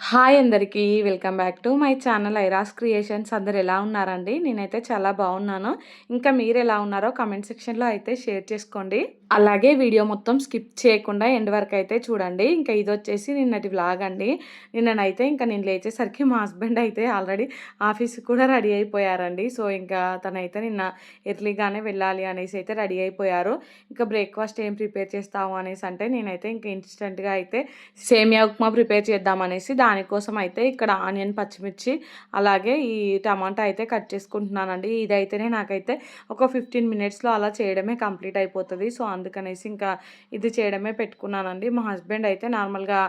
Hi అందరికీ welcome back to my channel ఐరాస్ creations. అందరు ఎలా ఉన్నారండి? నేనైతే చాలా బాగున్నాను. ఇంకా మీరు ఎలా ఉన్నారో కమెంట్ సెక్షన్లో అయితే షేర్ చేసుకోండి. అలాగే వీడియో మొత్తం స్కిప్ చేయకుండా ఎండ్ వరకు అయితే చూడండి. ఇంకా ఇది వచ్చేసి నిన్నటి వ్లాగ్ అండి. నిన్ననైతే ఇంకా నేను లేచేసరికి మా హస్బెండ్ అయితే ఆల్రెడీ ఆఫీస్కి కూడా రెడీ అయిపోయారండి. సో ఇంకా తనైతే నిన్న ఎర్లీగానే వెళ్ళాలి అనేసి అయితే రెడీ అయిపోయారు. ఇంకా బ్రేక్ఫాస్ట్ ఏం ప్రిపేర్ చేస్తాము అనేసి అంటే నేనైతే ఇంకా ఇన్స్టెంట్గా అయితే సేమియా ఉప్మా ప్రిపేర్ చేద్దాం అనేసి దానికోసం అయితే ఇక్కడ ఆనియన్ పచ్చిమిర్చి అలాగే ఈ టమాటా అయితే కట్ చేసుకుంటున్నానండి. ఇదైతేనే నాకైతే ఒక ఫిఫ్టీన్ మినిట్స్లో అలా చేయడమే కంప్లీట్ అయిపోతుంది. సో అందుకనేసి ఇంకా ఇది చేయడమే పెట్టుకున్నానండి. మా హస్బెండ్ అయితే నార్మల్గా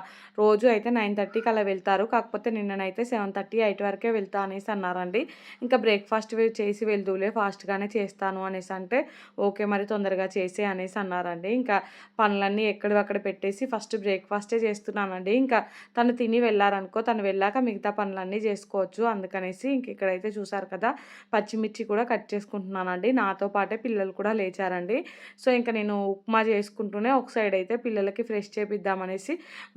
రోజు అయితే నైన్ థర్టీకి అలా వెళ్తారు. కాకపోతే నిన్ననైతే సెవెన్ థర్టీ ఎయిట్ వరకే వెళ్తా అనేసి అన్నారండి. ఇంకా బ్రేక్ఫాస్ట్ చేసి వెళ్దూలే ఫాస్ట్గానే చేస్తాను అనేసి అంటే ఓకే మరి తొందరగా చేసే అనేసి అన్నారండి. ఇంకా పనులన్నీ ఎక్కడక్కడ పెట్టేసి ఫస్ట్ బ్రేక్ఫాస్టే చేస్తున్నానండి. ఇంకా తను తిని వెళ్ళాలి వెళ్ళారనుకో తను వెళ్ళాక మిగతా పనులన్నీ చేసుకోవచ్చు. అందుకనేసి ఇంక ఇక్కడైతే చూసారు కదా పచ్చిమిర్చి కూడా కట్ చేసుకుంటున్నానండి. నాతో పాటే పిల్లలు కూడా లేచారండి. సో ఇంకా నేను ఉప్మా చేసుకుంటూనే ఒక సైడ్ అయితే పిల్లలకి ఫ్రెష్ చేపిద్దామనేసి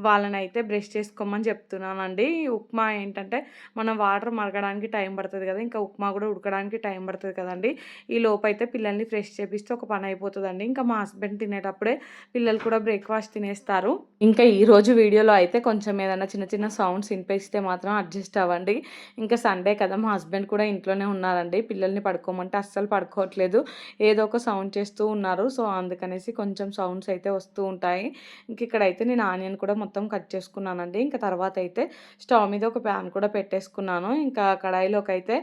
వాళ్ళని అయితే బ్రష్ చేసుకోమని చెప్తున్నానండి. ఉప్మా ఏంటంటే మనం వాటర్ మరగడానికి టైం పడుతుంది కదా ఇంకా ఉప్మా కూడా ఉడకడానికి టైం పడుతుంది కదండి. ఈ లోపు అయితే పిల్లల్ని ఫ్రెష్ చేపిస్తే ఒక పని అయిపోతుందండి. ఇంకా మా హస్బెండ్ తినేటప్పుడే పిల్లలు కూడా బ్రేక్ఫాస్ట్ తినేస్తారు. ఇంకా ఈ రోజు వీడియోలో అయితే కొంచెం ఏదైనా చిన్న చిన్న సౌండ్స్ వినిపిస్తే మాత్రం అడ్జస్ట్ అవ్వండి. ఇంకా సండే కదా మా హస్బెండ్ కూడా ఇంట్లోనే ఉన్నారండి. పిల్లల్ని పడుకోమంటే అస్సలు పడుకోవట్లేదు. ఏదో ఒక సౌండ్ చేస్తూ ఉన్నారు. సో అందుకనేసి కొంచెం సౌండ్స్ అయితే వస్తూ ఉంటాయి. ఇంక ఇక్కడైతే నేను ఆనియన్ కూడా మొత్తం కట్ చేసుకున్నానండి. ఇంకా తర్వాత అయితే స్టవ్ మీద ఒక ప్యాన్ కూడా పెట్టేసుకున్నాను. ఇంకా కడాయిలోకి అయితే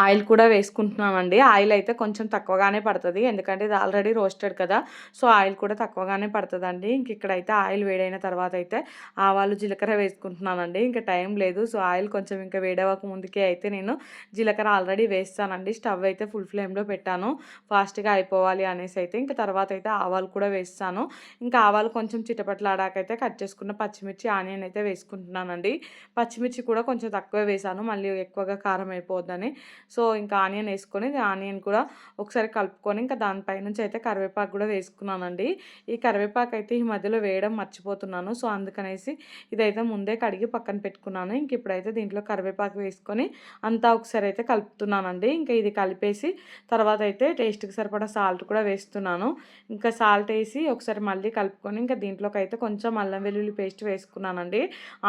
ఆయిల్ కూడా వేసుకుంటున్నామండి. ఆయిల్ అయితే కొంచెం తక్కువగానే పడుతుంది. ఎందుకంటే ఇది ఆల్రెడీ రోస్టెడ్ కదా. సో ఆయిల్ కూడా తక్కువగానే పడుతుందండి. ఇంక ఇక్కడైతే ఆయిల్ వేడైన తర్వాత అయితే ఆవాలు జీలకర్ర వేసుకుంటున్నానండి. ఇంకా టైం లేదు. సో ఆయిల్ కొంచెం ఇంకా వేడవక ముందుకే అయితే నేను జీలకర్ర ఆల్రెడీ వేస్తానండి. స్టవ్ అయితే ఫుల్ ఫ్లేమ్లో పెట్టాను. ఫాస్ట్గా అయిపోవాలి అనేసి అయితే ఇంకా తర్వాత అయితే ఆవాలు కూడా వేస్తాను. ఇంకా ఆవాలు కొంచెం చిటపట్లాడాకైతే కట్ చేసుకున్న పచ్చిమిర్చి ఆనియన్ అయితే వేసుకుంటున్నానండి. పచ్చిమిర్చి కూడా కొంచెం తక్కువ వేసాను. మళ్ళీ ఎక్కువగా కారం అయిపోద్దని. సో ఇంకా ఆనియన్ వేసుకొని ఆనియన్ కూడా ఒకసారి కలుపుకొని ఇంకా దానిపై నుంచి అయితే కరివేపాకు కూడా వేసుకున్నానండి. ఈ కరివేపాకు అయితే ఈ మధ్యలో వేయడం మర్చిపోతున్నాను. సో అందుకనేసి ఇదైతే ముందే కడిగి పక్కన పెట్టుకున్నాను. ఇంక ఇప్పుడైతే దీంట్లో కరివేపాకు వేసుకొని అంతా ఒకసారి అయితే కలుపుతున్నానండి. ఇంకా ఇది కలిపేసి తర్వాత అయితే టేస్ట్కి సరిపడా సాల్ట్ కూడా వేస్తున్నాను. ఇంకా సాల్ట్ వేసి ఒకసారి మళ్ళీ కలుపుకొని ఇంకా దీంట్లోకి అయితే కొంచెం అల్లం వెల్లుల్లి పేస్ట్ వేసుకున్నానండి.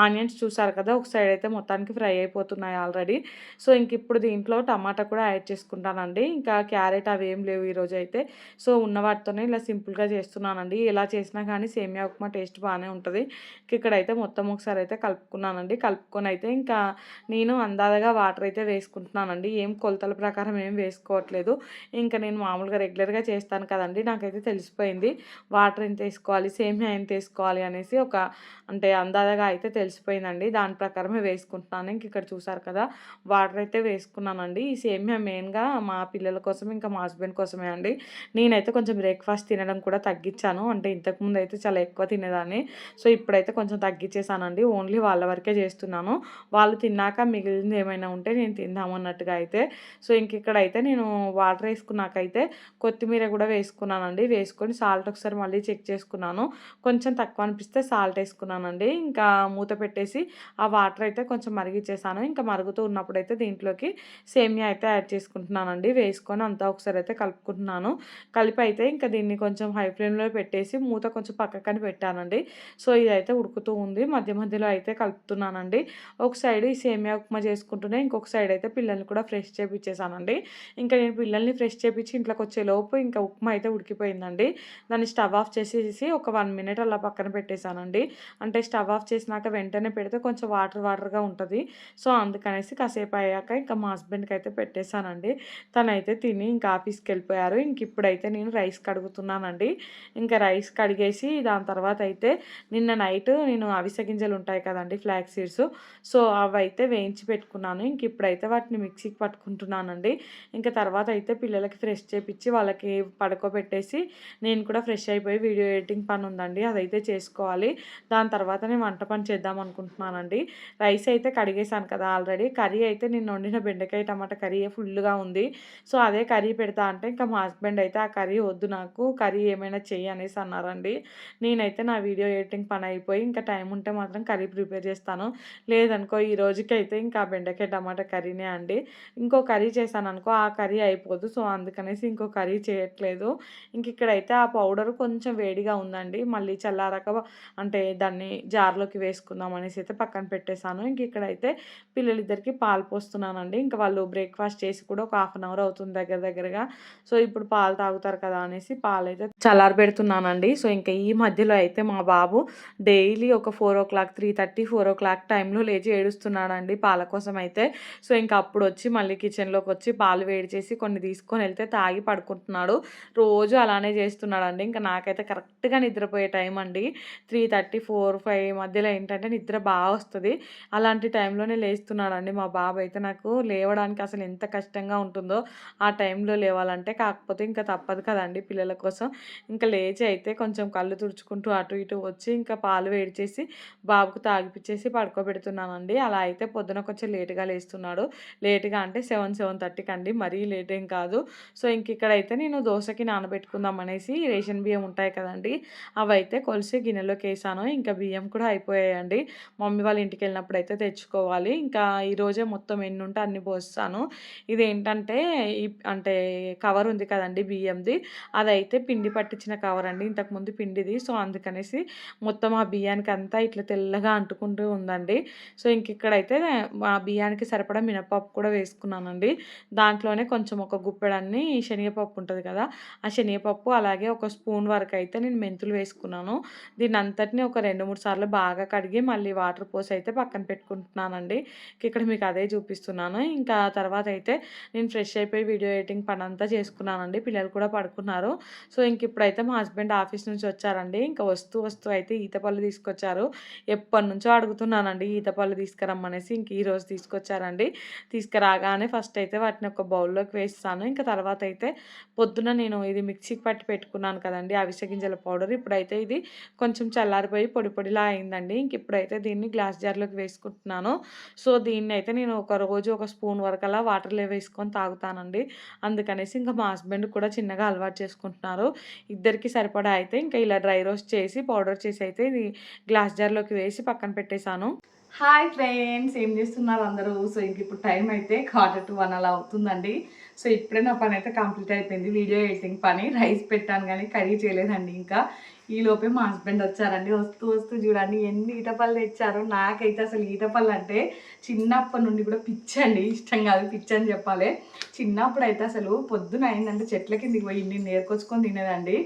ఆనియన్స్ చూసారు కదా ఒక సైడ్ అయితే మొత్తానికి ఫ్రై అయిపోతున్నాయి ఆల్రెడీ. సో ఇంక ఇప్పుడు దీంట్లో టమాటా కూడా యాడ్ చేసుకుంటానండి. ఇంకా క్యారెట్ అవి ఏం లేవు ఈరోజు అయితే. సో ఉన్న వాటితోనే ఇలా సింపుల్గా చేస్తున్నానండి. ఎలా చేసినా కానీ సేమియా ఉప్మా టేస్ట్ బాగానే ఉంటుంది. ఇక్కడైతే మొత్తం ఒకసారి అయితే కలుపుకున్నానండి. కలుపుకొని అయితే ఇంకా నేను అందాదగా వాటర్ అయితే వేసుకుంటున్నానండి. ఏం కొలతల ప్రకారం ఏం వేసుకోవట్లేదు. ఇంకా నేను మామూలుగా రెగ్యులర్గా చేస్తాను కదండి. నాకైతే తెలిసిపోయింది. వాటర్ ఎంత వేసుకోవాలి సేమియా ఎంత వేసుకోవాలి అనేసి ఒక అంటే అందాదగా అయితే తెలిసిపోయిందండి. దాని ప్రకారమే వేసుకుంటున్నాను. ఇంక ఇక్కడ చూసారు కదా వాటర్ అయితే వేసుకున్నానండి. ఈ సేమియా మెయిన్గా మా పిల్లల కోసం ఇంకా మా హస్బెండ్ కోసమే అండి. నేనైతే కొంచెం బ్రేక్ఫాస్ట్ తినడం కూడా తగ్గించాను. అంటే ఇంతకుముందు అయితే చాలా ఎక్కువ తినేదాన్ని. సో ఇప్పుడైతే కొంచెం తగ్గించేసానండి. ఓన్లీ వాళ్ళ వరకే చేస్తున్నాను. వాళ్ళు తిన్నాక మిగిలింది ఏమైనా ఉంటే నేను తిందామన్నట్టుగా అయితే. సో ఇంక ఇక్కడైతే నేను వాటర్ వేసుకున్నాకైతే కొత్తిమీర కూడా వేసుకున్నానండి. వేసుకొని సాల్ట్ ఒకసారి మళ్ళీ చెక్ చేసుకున్నాను. కొంచెం తక్కువ అనిపిస్తే సాల్ట్ వేసుకున్నానండి. ఇంకా మూత పెట్టేసి ఆ వాటర్ అయితే కొంచెం మరిగిచ్చేసాను. ఇంకా మరుగుతూ ఉన్నప్పుడు అయితే దీంట్లోకి సేమియా అయితే యాడ్ చేసుకుంటున్నానండి. వేసుకొని అంతా ఒకసారి అయితే కలుపుకుంటున్నాను. కలిపి అయితే ఇంకా దీన్ని కొంచెం హై ఫ్లేమ్లో పెట్టేసి మూత కొంచెం పక్కకని పెట్టానండి. సో ఇదైతే ఉడుకుతూ ఉంది. మధ్య మధ్యలో అయితే కలుపుతున్నానండి. ఒక సైడ్ ఈ సేమియా ఉప్మా చేసుకుంటూనే ఇంకొక సైడ్ అయితే పిల్లల్ని కూడా ఫ్రెష్ చేపించేసానండి ఇంకా నేను పిల్లల్ని ఫ్రెష్ చేపించి ఇంట్లోకి వచ్చేలోపు ఇంకా ఉప్మా అయితే ఉడికిపోయిందండి. దాన్ని స్టవ్ ఆఫ్ చేసేసి ఒక వన్ మినిట్ అలా పక్కన పెట్టేశానండి అంటే స్టవ్ ఆఫ్ చేసినాక వెంటనే పెడితే కొంచెం వాటర్ వాటర్గా ఉంటుంది. సో అందుకనేసి కాసేపు అయ్యాక ఇంకా మా హస్బెండ్కి అయితే పెట్టేశానండి. తనైతే తిని ఇంకా ఆఫీస్కి వెళ్ళిపోయారు ఇంక ఇప్పుడైతే నేను రైస్ కడుగుతున్నానండి. ఇంకా రైస్ కడిగేసి దాని తర్వాత అయితే నిన్న నైట్ నేను అవిసె గింజలు ఉంటాయి కదండి ఫ్లాక్ సీడ్స్. సో అవి అయితే వేయించి పెట్టుకున్నాను. ఇంక ఇప్పుడైతే వాటిని మిక్సీకి పట్టుకుంటున్నానండి. ఇంకా తర్వాత అయితే పిల్లలకి ఫ్రెష్ చేపించి వాళ్ళకి పడుకోబెట్టేసి నేను కూడా ఫ్రెష్ అయిపోయి వీడియో ఎడిటింగ్ పని ఉందండి అదైతే చేసుకోవాలి. దాని తర్వాత నేను వంట పని చేద్దాం అనుకుంటున్నానండి. రైస్ అయితే కడిగేశాను కదా ఆల్రెడీ. కర్రీ అయితే నేను వండిన బెండకాయ టమాటా అనమాట కర్రీ ఫుల్గా ఉంది. సో అదే కర్రీ పెడతా అంటే ఇంకా మా హస్బెండ్ అయితే ఆ కర్రీ వద్దు నాకు కర్రీ ఏమైనా చెయ్యి అనేసి అన్నారండి. నేనైతే నా వీడియో ఎడిటింగ్ పని అయిపోయి ఇంకా టైం ఉంటే మాత్రం కర్రీ ప్రిపేర్ చేస్తాను. లేదనుకో ఈ రోజుకైతే ఇంకా బెండకాయ టమాటా కర్రీనే అండి. ఇంకో కర్రీ చేశాను అనుకో ఆ కర్రీ అయిపోదు. సో అందుకనేసి ఇంకో కర్రీ చేయట్లేదు. ఇంక ఇక్కడైతే ఆ పౌడర్ కొంచెం వేడిగా ఉందండి. మళ్ళీ చల్లారక అంటే దాన్ని జార్లోకి వేసుకుందాం అనేసి అయితే పక్కన పెట్టేశాను. ఇంక ఇక్కడైతే పిల్లలిద్దరికి పాలు పోస్తున్నానండి. ఇంకా వాళ్ళు బ్రేక్ఫాస్ట్ చేసి కూడా ఒక హాఫ్ అన్ అవర్ అవుతుంది దగ్గర దగ్గరగా. సో ఇప్పుడు పాలు తాగుతారు కదా అనేసి పాలు అయితే చల్లారి పెడుతున్నానండి. సో ఇంకా ఈ మధ్యలో అయితే మా బాబు డైలీ ఒక four o'clock three thirty four o'clock టైంలో లేచి ఏడుస్తున్నాడండి పాల కోసం అయితే. సో ఇంకా అప్పుడు వచ్చి మళ్ళీ కిచెన్లోకి వచ్చి పాలు వేడి చేసి కొన్ని తీసుకొని వెళ్తే తాగి పడుకుంటున్నాడు. రోజు అలానే చేస్తున్నాడండి. ఇంకా నాకైతే కరెక్ట్గా నిద్రపోయే టైం అండి. త్రీ థర్టీ ఫోర్ ఫైవ్ మధ్యలో ఏంటంటే నిద్ర బాగా వస్తుంది. అలాంటి టైంలోనే లేస్తున్నాడండి మా బాబు అయితే. నాకు లేవడానికి అసలు ఎంత కష్టంగా ఉంటుందో ఆ టైంలో లేవాలంటే కాకపోతే ఇంకా తప్పదు కదండి పిల్లల కోసం. ఇంకా లేచి అయితే కొంచెం కళ్ళు తుడుచుకుంటూ అటు ఇటు వచ్చి ఇంకా పాలు వేడి చేసి బాబుకు తాగిపిచ్చేసి పడుకోబెడుతున్నానండి. అలా అయితే పొద్దున కొంచెం లేటుగా లేస్తున్నాడు. లేటుగా అంటే సెవెన్ సెవెన్ థర్టీకి అండి. మరీ లేట్ ఏం కాదు. సో ఇంక ఇక్కడైతే నేను దోశకి నానబెట్టుకుందాం అనేసి రేషన్ బియ్యం ఉంటాయి కదండి. అవి అయితే కొలిసి గిన్నెలోకి వేసాను. ఇంకా బియ్యం కూడా అయిపోయాయండి. మమ్మీ వాళ్ళ ఇంటికి వెళ్ళినప్పుడు అయితే తెచ్చుకోవాలి. ఇంకా ఈరోజే మొత్తం ఎన్ని ఉంటే అన్ని పోస్తాను ఇది ఏంటంటే అంటే కవర్ ఉంది కదండి బియ్యంది. అదైతే పిండి పట్టించిన కవర్ అండి ఇంతకుముందు పిండిది. సో అందుకనేసి మొత్తం ఆ బియ్యానికి అంతా ఇట్లా తెల్లగా అంటుకుంటూ ఉందండి. సో ఇంక ఇక్కడైతే ఆ బియ్యానికి సరిపడా మినపప్పు కూడా వేసుకున్నానండి. దాంట్లోనే కొంచెం ఒక గుప్పెడన్ని శనగపప్పు ఉంటుంది కదా ఆ శనగపప్పు అలాగే ఒక స్పూన్ వరకు అయితే నేను మెంతులు వేసుకున్నాను. దీన్ని అంతటిని ఒక రెండు మూడు సార్లు బాగా కడిగి మళ్ళీ వాటర్ పోసి అయితే పక్కన పెట్టుకుంటున్నానండి. ఇక్కడ మీకు అదే చూపిస్తున్నాను. ఇంకా తర్వాత అయితే నేను ఫ్రెష్ అయిపోయి వీడియో ఎడిటింగ్ పని అంతా చేసుకున్నానండి. పిల్లలు కూడా పడుకున్నారు. సో ఇంక ఇప్పుడైతే మా హస్బెండ్ ఆఫీస్ నుంచి వచ్చారండి. ఇంకా వస్తూ వస్తూ అయితే ఈతపళ్ళు తీసుకొచ్చారు. ఎప్పటి నుంచో అడుగుతున్నానండి ఈత పళ్ళు తీసుకురమ్మనేసి ఇంక ఈరోజు తీసుకొచ్చారండి. తీసుకురాగానే ఫస్ట్ అయితే వాటిని ఒక బౌల్లోకి వేస్తాను. ఇంకా తర్వాత అయితే పొద్దున నేను ఇది మిక్సీకి పట్టి పెట్టుకున్నాను కదండి అవిసె గింజల పౌడర్. ఇప్పుడైతే ఇది కొంచెం చల్లారిపోయి పొడి పొడిలా అయిందండి. ఇంక ఇప్పుడైతే దీన్ని గ్లాస్ జార్లోకి వేసుకుంటున్నాను. సో దీన్ని అయితే నేను ఒక రోజు ఒక స్పూన్ వరకు అలా వాటర్లో వేసుకొని తాగుతానండి. అందుకనేసి ఇంకా మా హస్బెండ్ కూడా చిన్నగా అలవాటు చేసుకుంటున్నారు. ఇద్దరికి సరిపడా అయితే ఇంకా ఇలా డ్రై రోస్ట్ చేసి పౌడర్ చేసి అయితే ఇది గ్లాస్ జార్లోకి వేసి పక్కన పెట్టేశాను. Hi friends! ఏం చేస్తున్నారు అందరూ? సో ఇంక ఇప్పుడు టైం అయితే క్వార్టర్ టు వన్ అలా అవుతుందండి. సో ఇప్పుడే నా పని అయితే కంప్లీట్ అయిపోయింది. వీడియో ఎడిటింగ్ పని. రైస్ పెట్టాను కానీ కర్రీ చేయలేదండి ఇంకా. ఈ లోపే మా హస్బెండ్ వచ్చారండి. వస్తూ వస్తూ చూడండి ఎన్ని ఈతపళ్ళు తెచ్చారో. నాకైతే అసలు ఈతపళ్ళు అంటే చిన్నప్పటి నుండి కూడా పిచ్చండి ఇష్టం కాదు పిచ్చి అని చెప్పాలి. చిన్నప్పుడు అయితే అసలు పొద్దున అయిందంటే చెట్ల కిందికి పోయి ఇన్ని నేర్కొచ్చుకొని తినేదండి.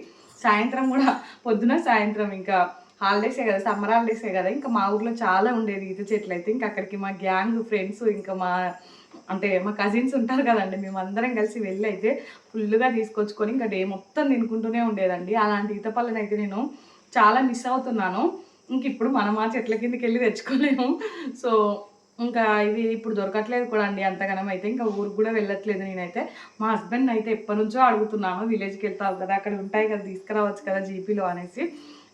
సాయంత్రం కూడా పొద్దున సాయంత్రం ఇంకా హాలిడేసే కదా సమ్మర్ హాలిడేసే కదా ఇంకా మా ఊర్లో చాలా ఉండేది ఈత చెట్లు అయితే ఇంకా అక్కడికి మా గ్యాంగ్ ఫ్రెండ్స్ ఇంకా మా అంటే మా కజిన్స్ ఉంటారు కదండి మేము అందరం కలిసి వెళ్ళి అయితే ఫుల్గా తీసుకొచ్చుకొని ఇంకా డే మొత్తం తినుకుంటూనే ఉండేదండి. అలాంటి ఈత అయితే నేను చాలా మిస్ అవుతున్నాను. ఇంక ఇప్పుడు మనం ఆ చెట్ల కిందకి వెళ్ళి తెచ్చుకోలేము. సో ఇంకా ఇవి ఇప్పుడు దొరకట్లేదు కూడా అండి అంతగానం అయితే. ఇంకా ఊరికి కూడా వెళ్ళట్లేదు నేనైతే. మా హస్బెండ్ అయితే ఎప్పటి నుంచో అడుగుతున్నాను విలేజ్కి వెళ్తావు కదా అక్కడ ఉంటాయి కదా తీసుకురావచ్చు కదా జీపీలో అనేసి.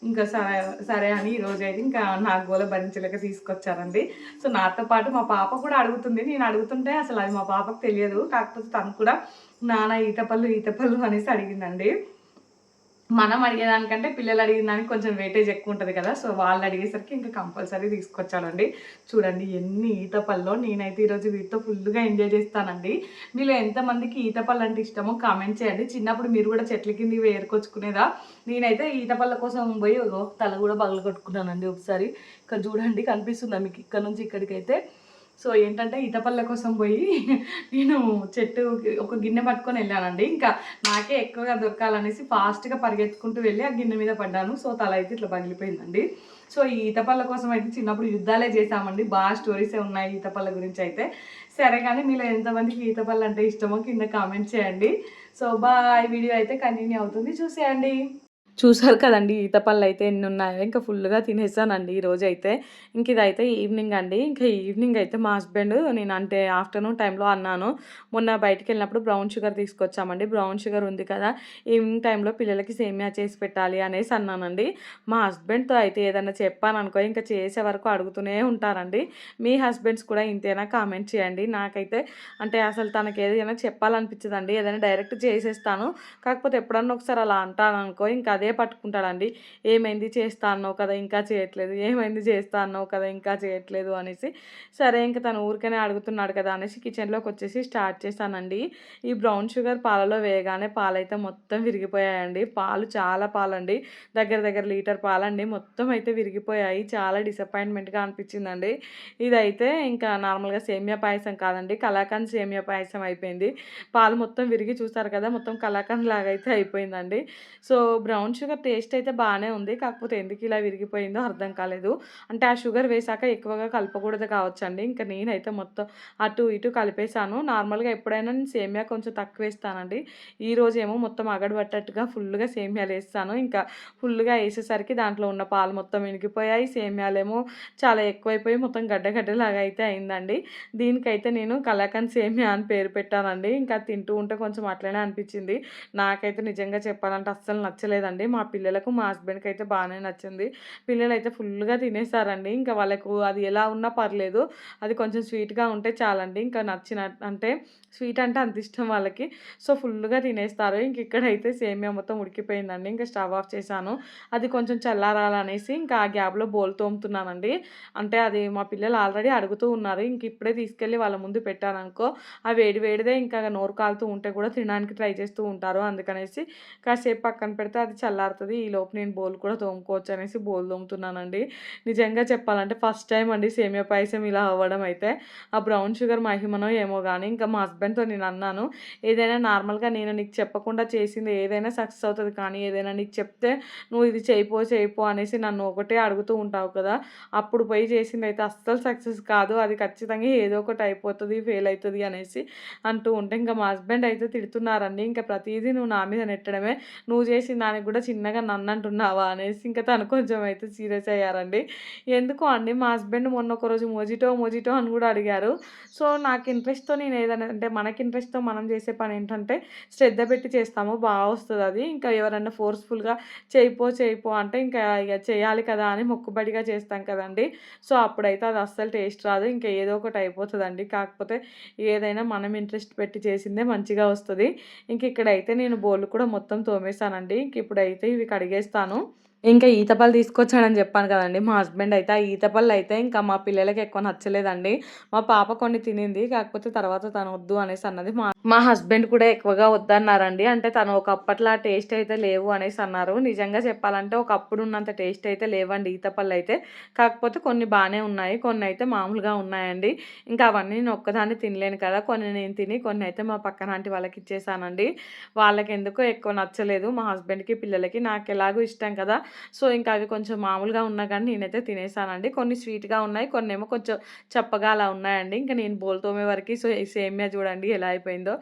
ఇంకా సరే సరే అని ఈరోజు అయితే ఇంకా నాకు గోల భరించలేక తీసుకొచ్చారండి. సో నాతో పాటు మా పాప కూడా అడుగుతుంది. నేను అడుగుతుంటే అసలు అది మా పాపకు తెలియదు. కాకపోతే తను కూడా నాన్న ఈతపళ్ళు ఈతపళ్ళు అనేసి అడిగిందండి. మనం అడిగేదానికంటే పిల్లలు అడిగిన దానికి కొంచెం వెయిటేజ్ ఎక్కువ ఉంటుంది కదా. సో వాళ్ళు అడిగేసరికి ఇంకా కంపల్సరీ తీసుకొచ్చానండి చూడండి ఎన్ని ఈతపళ్ళో నేనైతే ఈరోజు వీటితో ఫుల్గా ఎంజాయ్ చేస్తానండి. మీలో ఎంతమందికి ఈతపళ్ళు అంటే ఇష్టమో కామెంట్ చేయండి. చిన్నప్పుడు మీరు కూడా చెట్ల కింద వేరుకొచ్చుకునేదా? నేనైతే ఈతపళ్ళ కోసం పోయి తల కూడా పగలు కొట్టుకున్నానండి ఒకసారి. ఇక్కడ చూడండి కనిపిస్తుందా మీకు? ఇక్కడ నుంచి ఇక్కడికైతే సో ఏంటంటే ఈతపళ్ళ కోసం పోయి నేను చెట్టు ఒక గిన్నె పట్టుకొని వెళ్ళానండి. ఇంకా నాకే ఎక్కువగా దొరకాలనేసి ఫాస్ట్గా పరిగెత్తుకుంటూ వెళ్ళి ఆ గిన్నె మీద పడ్డాను. సో తల అయితే ఇట్లా పగిలిపోయిందండి. సో ఈ ఈతపళ్ళ కోసం అయితే చిన్నప్పుడు యుద్ధాలే చేసామండి బాగా స్టోరీసే ఉన్నాయి ఈతపళ్ళ గురించి అయితే. సరే కానీ మీలో ఎంతమందికి ఈతపల్ల అంటే ఇష్టమో కింద కామెంట్ చేయండి. సో బాయ్ వీడియో అయితే కంటిన్యూ అవుతుంది. చూసేయండి. చూసారు కదండి ఈత ఎన్ని ఉన్నాయో ఇంకా ఫుల్‌గా తినేసానండి ఈరోజైతే. ఇంక ఇదైతే ఈవినింగ్ అండి. ఇంకా ఈవినింగ్ అయితే మా హస్బెండ్ నేను అంటే ఆఫ్టర్‌నూన్ టైంలో అన్నాను. మొన్న బయటికి వెళ్ళినప్పుడు బ్రౌన్ షుగర్ తీసుకొచ్చామండి. బ్రౌన్ షుగర్ ఉంది కదా! ఈవినింగ్ టైంలో పిల్లలకి సేమియా చేసి పెట్టాలి అనేసి అన్నానండి. మా హస్బెండ్‌తో అయితే ఏదన్నా చెప్పాననుకో ఇంకా చేసే వరకు అడుగుతూనే ఉంటారండి. మీ హస్బెండ్స్ కూడా ఇంతేనా కామెంట్ చేయండి. నాకైతే అంటే అసలు తనకి ఏదైనా చెప్పాలనిపించదండి. ఏదైనా డైరెక్ట్ చేసేస్తాను. కాకపోతే ఎప్పుడన్నా ఒకసారి అలా అంటాననుకో ఇంకా అదే పట్టుకుంటాడండి. ఏమైంది చేస్తా అన్నావు కదా! ఇంకా చేయట్లేదు. ఏమైంది చేస్తా అన్నావు కదా! ఇంకా చేయట్లేదు అనేసి. సరే ఇంకా తను ఊరికనే అడుగుతున్నాడు కదా! అనేసి కిచెన్లోకి వచ్చేసి స్టార్ట్ చేశానండి. ఈ బ్రౌన్ షుగర్ పాలలో వేయగానే పాలైతే మొత్తం విరిగిపోయాయండి. పాలు చాలా పాలండి. దగ్గర దగ్గర లీటర్ పాలండి. మొత్తం అయితే విరిగిపోయాయి. చాలా డిసప్పాయింట్‌మెంట్‌గా అనిపించిందండి. ఇదైతే ఇంకా నార్మల్‌గా సేమియా పాయసం కాదండి. కలాకండ్ సేమియా పాయసం అయిపోయింది. పాలు మొత్తం విరిగి చూస్తారు కదా! మొత్తం కలాకండ్ లాగా అయితే అయిపోయిందండి. సో, బ్రౌన్ షుగర్ టేస్ట్ అయితే బాగానే ఉంది. కాకపోతే ఎందుకు ఇలా విరిగిపోయిందో అర్థం కాలేదు. అంటే ఆ షుగర్ వేశాక ఎక్కువగా కలపకూడదు కావచ్చండి. ఇంకా నేనైతే మొత్తం అటు ఇటు కలిపేసాను. నార్మల్‌గా ఎప్పుడైనా నేను సేమియా కొంచెం తక్కువ వేస్తానండి ఈరోజు ఏమో మొత్తం అగడబట్టట్టుగా ఫుల్‌గా వేస్తాను ఇంకా ఫుల్‌గా వేసేసరికి దాంట్లో ఉన్న పాలు మొత్తం ఇనిగిపోయాయి సేమియాలేమో చాలా ఎక్కువైపోయి మొత్తం గడ్డగడ్డలాగా అయితే అయిందండి. దీనికైతే నేను కలాకండ్ సేమియా అని పేరు పెట్టానండి. ఇంకా తింటూ ఉంటే కొంచెం అట్లనే అనిపించింది. నాకైతే నిజంగా చెప్పాలంటే అస్సలు నచ్చలేదండి. మా పిల్లలకు, మా హస్బెండ్‌కి అయితే బాగానే నచ్చింది. పిల్లలు అయితే ఫుల్‌గా తినేసారండి. ఇంకా వాళ్ళకు అది ఎలా ఉన్నా పర్లేదు. అది కొంచెం స్వీట్‌గా ఉంటే చాలండి. ఇంకా నచ్చిన అంటే స్వీట్ అంటే అంత ఇష్టం వాళ్ళకి. సో, ఫుల్‌గా తినేస్తారు. ఇంక ఇక్కడైతే సేమియా మొత్తం ఉడికిపోయిందండి. ఇంకా స్టవ్ ఆఫ్ చేశాను. అది కొంచెం చల్లారాలనేసి ఇంకా ఆ గ్యాప్‌లో బోల్ తోముతున్నానండి. అంటే అది మా పిల్లలు ఆల్రెడీ అడుగుతూ ఉన్నారు. ఇంక ఇప్పుడే తీసుకెళ్ళి వాళ్ళ ముందు పెట్టాననుకో ఆ వేడి వేడిదే ఇంకా నోరు కాలుతూ ఉంటే కూడా తినడానికి ట్రై చేస్తూ ఉంటారు. అందుకనేసి కాసేపు పక్కన పెడితే అది ఈ లోపు నేను బోల్ కూడా తోముకోవచ్చు అనేసి బోల్ తోముతున్నానండి. నిజంగా చెప్పాలంటే ఫస్ట్ టైం అండి సేమియా పాయసం ఇలా అవ్వడం అయితే. ఆ బ్రౌన్ షుగర్ మహిమనో ఏమో కానీ ఇంకా మా హస్బెండ్‌తో నేను అన్నాను. ఏదైనా నార్మల్‌గా నేను నీకు చెప్పకుండా చేసింది ఏదైనా సక్సెస్ అవుతుంది కానీ ఏదైనా నీకు చెప్తే నువ్వు ఇది చేయిపో, చేయిపో అనేసి నన్ను ఒకటే అడుగుతూ ఉంటావు కదా! అప్పుడు పోయి చేసింది అయితే అస్సలు సక్సెస్ కాదు. అది ఖచ్చితంగా ఏదో ఒకటి అయిపోతుంది ఫెయిల్ అవుతుంది అనేసి అంటూ ఉంటే ఇంకా మా హస్బెండ్ అయితే తిడుతున్నారండి. ఇంకా ప్రతిదీ నువ్వు నా మీద నెట్టడమే. నువ్వు చేసిన దానికి కూడా చిన్నగా నన్ను అంటున్నావా అనేసి ఇంకా తను కొంచెం అయితే సీరియస్ అయ్యారండి. ఎందుకో అండి మా హస్బెండ్ మొన్న ఒకరోజు మొజిటో, మొజిటో అని కూడా అడిగారు. సో, నాకు ఇంట్రెస్ట్‌తో నేను ఏదైనా అంటే మనకి ఇంట్రెస్ట్‌తో మనం చేసే పని ఏంటంటే శ్రద్ధ పెట్టి చేస్తాము. బాగా వస్తుంది అది ఇంకా ఎవరైనా ఫోర్స్‌ఫుల్‌గా చేయిపో, చేయిపో అంటే ఇంకా ఇక చేయాలి కదా! అని మొక్కుబడిగా చేస్తాం కదండీ! సో, అప్పుడైతే అది అస్సలు టేస్ట్ రాదు. ఇంకా ఏదో ఒకటి అయిపోతుందండి కాకపోతే ఏదైనా మనం ఇంట్రెస్ట్ పెట్టి చేసిందే మంచిగా వస్తుంది ఇంక ఇక్కడైతే నేను బోర్లు కూడా మొత్తం తోమేసానండి. ఇంక అయితే ఇవి కడిగేస్తాను. ఇంకా ఈతపళ్ళు తీసుకొచ్చాడని చెప్పాను కదండి మా హస్బెండ్ అయితే ఆ ఈతపళ్ళు అయితే ఇంకా మా పిల్లలకి ఎక్కువ నచ్చలేదండి. మా పాప కొన్ని తినింది. కాకపోతే తర్వాత తను వద్దు అనేసి అన్నది. మా మా హస్బెండ్ కూడా ఎక్కువగా వద్దన్నారండి. అంటే తను ఒకప్పట్లా టేస్ట్ అయితే లేవు అనేసి అన్నారు. నిజంగా చెప్పాలంటే ఒకప్పుడు ఉన్నంత టేస్ట్ అయితే లేవండి ఈతపళ్ళు అయితే కాకపోతే కొన్ని బాగానే ఉన్నాయి. కొన్ని అయితే మామూలుగా ఉన్నాయండి. ఇంకా అవన్నీ నేను ఒక్కదాన్ని తినలేను కదా! కొన్ని నేను తిని కొన్ని అయితే మా పక్కన వాళ్ళకి ఇచ్చేసానండి. వాళ్ళకెందుకో ఎక్కువ నచ్చలేదు. మా హస్బెండ్‌కి, పిల్లలకి. నాకు ఎలాగో ఇష్టం కదా! సో, ఇంకా అవి కొంచెం మామూలుగా ఉన్నా కానీ నేనైతే తినేసానండి. కొన్ని స్వీట్‌గా ఉన్నాయి. కొన్ని ఏమో కొంచెం చప్పగా అలా ఉన్నాయండి. ఇంకా నేను బోల్తోమే వరకు సో, సేమ్యా సేమియా చూడండి ఎలా అయిపోయిందో.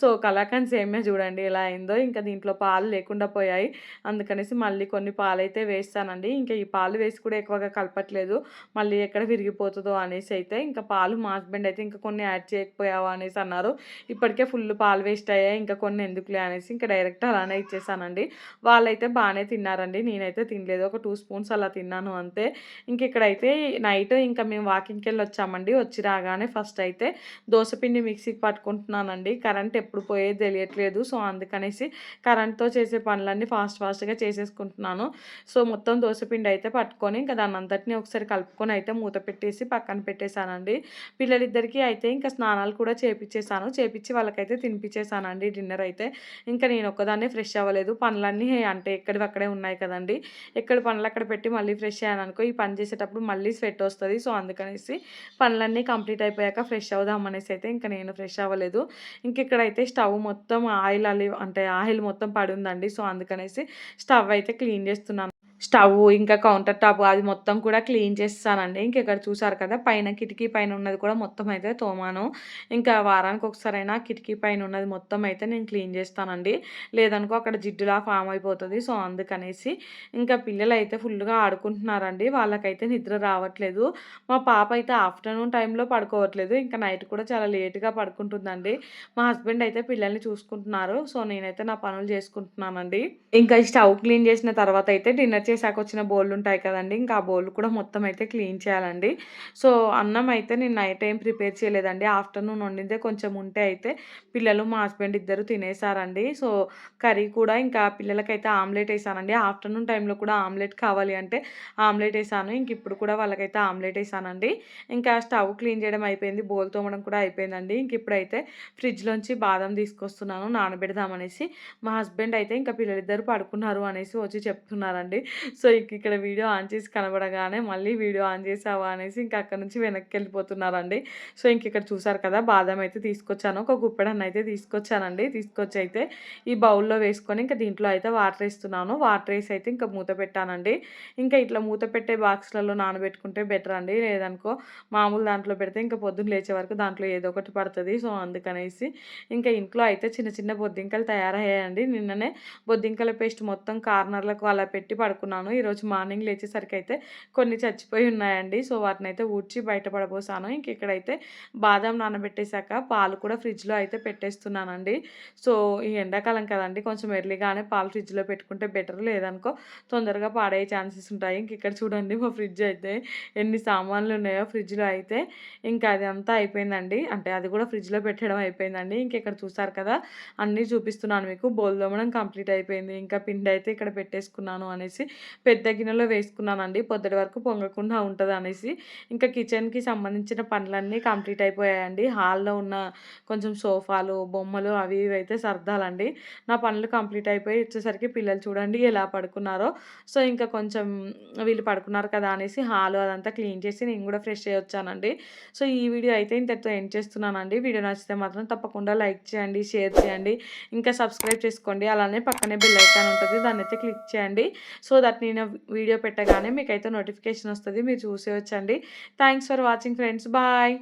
సో, కలాకండ్ సేమే చూడండి ఎలా అయిందో. ఇంకా దీంట్లో పాలు లేకుండా పోయాయి. అందుకనేసి మళ్ళీ కొన్ని పాలైతే వేస్తానండి. ఇంకా ఈ పాలు వేసి కూడా ఎక్కువగా కలపట్లేదు. మళ్ళీ ఎక్కడ విరిగిపోతుందో అనేసి అయితే ఇంకా పాలు మా హస్బెండ్ అయితే ఇంకా కొన్ని యాడ్ చేయకపోయావా అనేసి అన్నారు. ఇప్పటికే ఫుల్ పాలు వేస్ట్ అయ్యాయి. ఇంకా కొన్ని ఎందుకులే అనేసి ఇంకా డైరెక్ట్ అలానే ఇచ్చేసానండి. వాళ్ళైతే బాగానే తిన్నారండి. నేనైతే తినలేదు. ఒక టూ స్పూన్స్ అలా తిన్నాను అంతే. ఇంక ఇక్కడైతే నైట్ ఇంకా మేము వాకింగ్కి వెళ్ళి వచ్చామండి వచ్చి రాగానే ఫస్ట్ అయితే దోస పిండి మిక్సీకి పట్టుకుంటున్నానండి. అండి కరెంట్ ఎప్పుడు పోయేది తెలియట్లేదు. సో, అందుకనేసి కరెంట్‌తో చేసే పనులన్నీ ఫాస్ట్ ఫాస్ట్‌గా చేసేసుకుంటున్నాను. సో, మొత్తం దోస పిండి అయితే పట్టుకొని ఇంకా దాని దాన్నంతటిని ఒకసారి కలుపుకొని అయితే మూత పెట్టేసి పక్కన పెట్టేసానండి. పిల్లలిద్దరికీ అయితే ఇంకా స్నానాలు కూడా చేపించేశాను చేపించి వాళ్ళకైతే తినిపించేశానండి డిన్నర్ అయితే. ఇంకా నేను ఒక్కదాన్నే ఫ్రెష్ అవ్వలేదు. పనులన్నీ అంటే ఎక్కడివక్కడే ఉన్నాయి కదండి ఎక్కడ పనులు అక్కడ పెట్టి మళ్ళీ ఫ్రెష్ అయ్యాననుకో ఈ పని చేసేటప్పుడు మళ్ళీ స్వెట్ వస్తుంది సో, అందుకనేసి పనులన్నీ కంప్లీట్ అయిపోయాక ఫ్రెష్ అవుదాం అనేసి అయితే ఇంకా నేను ఫ్రెష్ అవ్వలేదు. ఇంకెక్కడ అయితే స్టవ్ మొత్తం ఆయిల్ అలి అంటే ఆయిల్ మొత్తం పడి ఉందండి సో, అందుకనేసి స్టవ్ అయితే క్లీన్ చేస్తున్నాను. స్టవ్ ఇంకా కౌంటర్ టాప్ అది మొత్తం కూడా క్లీన్ చేస్తానండి. ఇంక ఇక్కడ చూసారు కదా పైన కిటికీ పైన ఉన్నది కూడా మొత్తం అయితే తోమాను. ఇంకా వారానికి ఒకసారైనా కిటికీ పైన ఉన్నది మొత్తం అయితే నేను క్లీన్ చేస్తానండి. లేదనుకో అక్కడ జిడ్డులా ఫామ్ అయిపోతుంది. సో అందుకనేసి ఇంకా పిల్లలు అయితే ఫుల్గా ఆడుకుంటున్నారండి. వాళ్ళకైతే నిద్ర రావట్లేదు. మా పాప అయితే ఆఫ్టర్నూన్ టైంలో పడుకోవట్లేదు. ఇంకా నైట్ కూడా చాలా లేట్గా పడుకుంటుందండి. మా హస్బెండ్ అయితే పిల్లల్ని చూసుకుంటున్నారు. సో నేనైతే నా పనులు చేసుకుంటున్నానండి. ఇంకా స్టవ్ క్లీన్ చేసిన తర్వాత అయితే డిన్నర్ చేశాక వచ్చిన బౌళ్ళు ఉంటాయి కదండి. ఇంకా ఆ బౌళ్ళు కూడా మొత్తం అయితే క్లీన్ చేయాలండి. సో అన్నం అయితే నేను నైట్ ఏం ప్రిపేర్ చేయలేదండి. ఆఫ్టర్నూన్ వండిందే కొంచెం ఉంటే అయితే పిల్లలు మా హస్బెండ్ ఇద్దరు తినేసారండి. సో కర్రీ కూడా ఇంకా పిల్లలకైతే ఆమ్లెట్ వేసానండి. ఆఫ్టర్నూన్ టైంలో కూడా ఆమ్లెట్ కావాలి అంటే ఆమ్లెట్ వేసాను. ఇంక ఇప్పుడు కూడా వాళ్ళకైతే ఆమ్లెట్ వేసానండి. ఇంకా స్టవ్ క్లీన్ చేయడం అయిపోయింది. బోల్ తోమడం కూడా అయిపోయిందండి. ఇంక ఇప్పుడైతే ఫ్రిడ్జ్లోంచి బాదం తీసుకొస్తున్నాను. నానబెడదామనేసి మా హస్బెండ్ అయితే ఇంకా పిల్లలిద్దరు పడుకున్నారు అనేసి వచ్చి చెప్తున్నారండి. సో ఇంక ఇక్కడ వీడియో ఆన్ చేసి కనబడగానే మళ్ళీ వీడియో ఆన్ చేసావా అనేసి ఇంకా అక్కడ నుంచి వెనక్కి వెళ్ళిపోతున్నారండి. సో ఇంక ఇక్కడ చూసారు కదా బాదం అయితే తీసుకొచ్చాను. ఒక గుప్పెడన్న అయితే తీసుకొచ్చానండి. తీసుకొచ్చి అయితే ఈ బౌల్లో వేసుకొని ఇంకా దీంట్లో అయితే వాటర్ వేస్తున్నాను. వాటర్ వేసి అయితే ఇంకా మూత పెట్టానండి. ఇంకా ఇట్లా మూత పెట్టే బాక్స్లలో నానబెట్టుకుంటే బెటర్ అండి. లేదనుకో మామూలు దాంట్లో పెడితే ఇంకా పొద్దున్న లేచే వరకు దాంట్లో ఏదో ఒకటి పడుతుంది. సో అందుకనేసి ఇంకా ఇంట్లో అయితే చిన్న చిన్న బొద్దింకలు తయారయ్యాయండి. నిన్ననే బొద్దింకల పేస్ట్ మొత్తం కార్నర్లకు అలా పెట్టి పడుకున్నాను. ఈరోజు మార్నింగ్ లేచేసరికి అయితే కొన్ని చచ్చిపోయి ఉన్నాయండి. సో వాటిని అయితే ఊడ్చి బయటపడబోసాను. ఇంక ఇక్కడైతే బాదం నానబెట్టేశాక పాలు కూడా ఫ్రిడ్జ్లో అయితే పెట్టేస్తున్నానండి. సో ఈ ఎండాకాలం కదండి. కొంచెం ఎర్లీగానే పాలు ఫ్రిడ్జ్లో పెట్టుకుంటే బెటర్. లేదనుకో తొందరగా పాడయ్యే ఛాన్సెస్ ఉంటాయి. ఇంక ఇక్కడ చూడండి మా ఫ్రిడ్జ్ అయితే ఎన్ని సామాన్లు ఉన్నాయో ఫ్రిడ్జ్లో అయితే. ఇంకా అది అంతా అయిపోయిందండి. అంటే అది కూడా ఫ్రిడ్జ్లో పెట్టడం అయిపోయిందండి. ఇంక ఇక్కడ చూసారు కదా అన్నీ చూపిస్తున్నాను మీకు. బోల్దోమడం కంప్లీట్ అయిపోయింది. ఇంకా పిండి అయితే ఇక్కడ పెట్టేసుకున్నాను అనేసి పెద్ద గిన్నెలో వేసుకున్నానండి. పొద్దుటి వరకు పొంగకుండా ఉంటుంది అనేసి ఇంకా కిచెన్కి సంబంధించిన పనులన్నీ కంప్లీట్ అయిపోయాయండి. హాల్లో ఉన్న కొంచెం సోఫాలు బొమ్మలు అవి ఇవి అయితే సర్దాలండి. నా పనులు కంప్లీట్ అయిపోయి వచ్చేసరికి పిల్లలు చూడండి ఎలా పడుకున్నారో. సో ఇంకా కొంచెం వీళ్ళు పడుకున్నారు కదా అనేసి హాల్ అదంతా క్లీన్ చేసి నేను కూడా ఫ్రెష్ అయ్యి వచ్చానండి. సో ఈ వీడియో అయితే ఇంతటితో ఎండ్ చేస్తున్నానండి. వీడియో నచ్చితే మాత్రం తప్పకుండా లైక్ చేయండి షేర్ చేయండి. ఇంకా సబ్స్క్రైబ్ చేసుకోండి. అలానే పక్కనే బెల్ ఐకాన్ ఉంటుంది. దాన్ని అయితే క్లిక్ చేయండి. సో దట్ నేను వీడియో పెట్టగానే మీకైతే నోటిఫికేషన్ వస్తుంది మీరు చూసేవచ్చండి thanks for watching friends bye